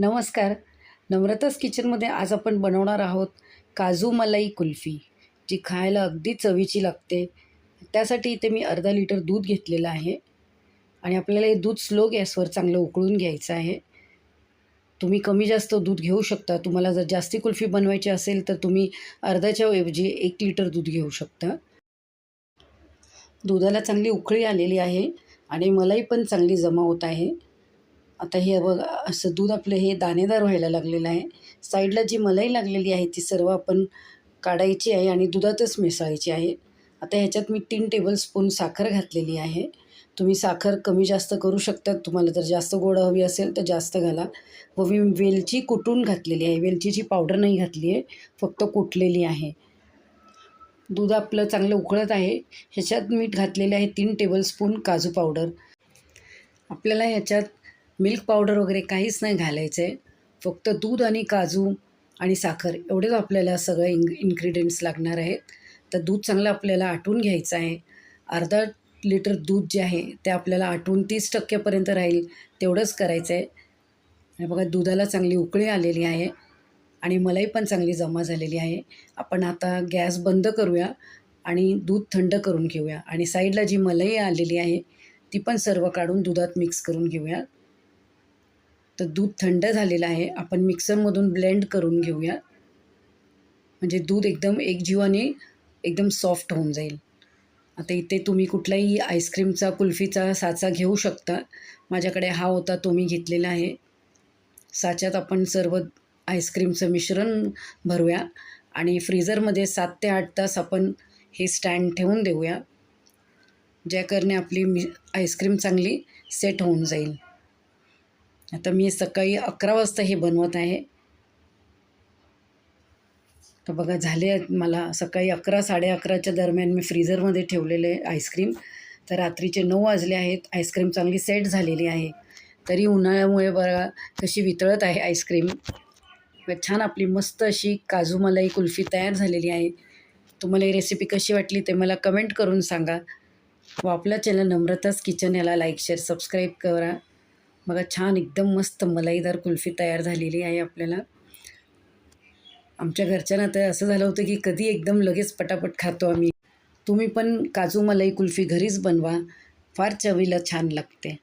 नमस्कार. नम्रताच किचनमध्ये आज आपण बनवणार आहोत काजू मलाई कुल्फी जी खायला अगदी चवीची लागते. त्यासाठी इथे मी अर्धा लिटर दूध घेतलेलं आहे आणि आपल्याला हे दूध स्लो गॅसवर चांगलं उकळून घ्यायचं आहे. तुम्ही कमी जास्त दूध घेऊ शकता. तुम्हाला जर जास्ती कुल्फी बनवायची असेल तर तुम्ही अर्ध्याच्या ऐवजी एक लिटर दूध घेऊ शकता. दुधाला चांगली उकळी आलेली आहे आणि मलाई पण चांगली जमा होत आहे. आता हे बघ असं दूध आपलं हे दाणेदार व्हायला लागलेलं आहे. साईडला जी मलाई लागलेली आहे ती सर्व आपण काढायची आहे आणि दुधातच मिसळायची आहे. आता ह्याच्यात मी तीन टेबलस्पून साखर घातलेली आहे. तुम्ही साखर कमी जास्त करू शकता. तुम्हाला जर जास्त गोड हवी असेल तर जास्त घाला. व मी वेलची कुटून घातलेली आहे. वेलचीची पावडर नाही घातली आहे फक्त कुटलेली आहे. दूध आपलं चांगलं उकळत आहे. ह्याच्यात मीठ घातलेले आहे तीन टेबलस्पून काजू पावडर. आपल्याला ह्याच्यात मिल्क पावडर वगैरे काहीच नाही घालायचं. आहे फक्त दूध आणि काजू आणि साखर एवढेच आपल्याला सगळं इंग इन्ग्रेडियंट्स लागणार आहेत. तर दूध चांगलं आपल्याला आटून घ्यायचं आहे. अर्धा लिटर दूध जे आहे ते आपल्याला आटून तीस टक्क्यापर्यंत राहील तेवढंच करायचं आहे. आणि बघा दुधाला चांगली उकळी आलेली आहे आणि मलाई पण चांगली जमा झालेली आहे. आपण आता गॅस बंद करूया आणि दूध थंड करून घेऊया. आणि साईडला जी मलाई आलेली आहे ती पण सर्व काढून दुधात मिक्स करून घेऊया. तर दूध थंड झालेलं आहे. आपण मिक्सरमधून ब्लेंड करून घेऊया. म्हणजे दूध एकदम एकजीवाने एकदम सॉफ्ट होऊन जाईल. आता इथे तुम्ही कुठलाही आईस्क्रीमचा कुल्फीचा साचा घेऊ शकता. माझ्याकडे हा होता तो मी घेतलेला आहे. साच्यात आपण सर्व आईस्क्रीमचं मिश्रण भरूया आणि फ्रीजरमध्ये सात ते आठ तास आपण हे स्टँड ठेवून देऊया. ज्याकरणे आपली मि आईस्क्रीम चांगली सेट होऊन जाईल. आता मी सकाळी अकरा वाजता हे बनवत आहे. तर बघा झाले आहेत मला सकाळी अकरा साडे अकराच्या दरम्यान मी फ्रीझरमध्ये ठेवलेले आईस्क्रीम. तर रात्रीचे नऊ वाजले आहेत. आईस्क्रीम चांगली सेट झालेली आहे. तरी उन्हाळ्यामुळे बघा कशी वितळत आहे आईस्क्रीम. छान आपली मस्त अशी काजू मलाई कुल्फी तयार झालेली आहे. तुम्हाला ही रेसिपी कशी वाटली ते मला कमेंट करून सांगा. व आपल्या चॅनल नम्रताच किचन याला लाईक शेअर सबस्क्राईब करा. बघा छान एकदम मस्त मलाईदार कुल्फी तयार झालेली आहे आपल्याला. आमच्या घरच्यांना तर असं झालं होतं की कधी एकदम लगेच पटापट खातो आम्ही. तुम्ही पण काजू मलाई कुल्फी घरीच बनवा. फार चवीला छान लागते.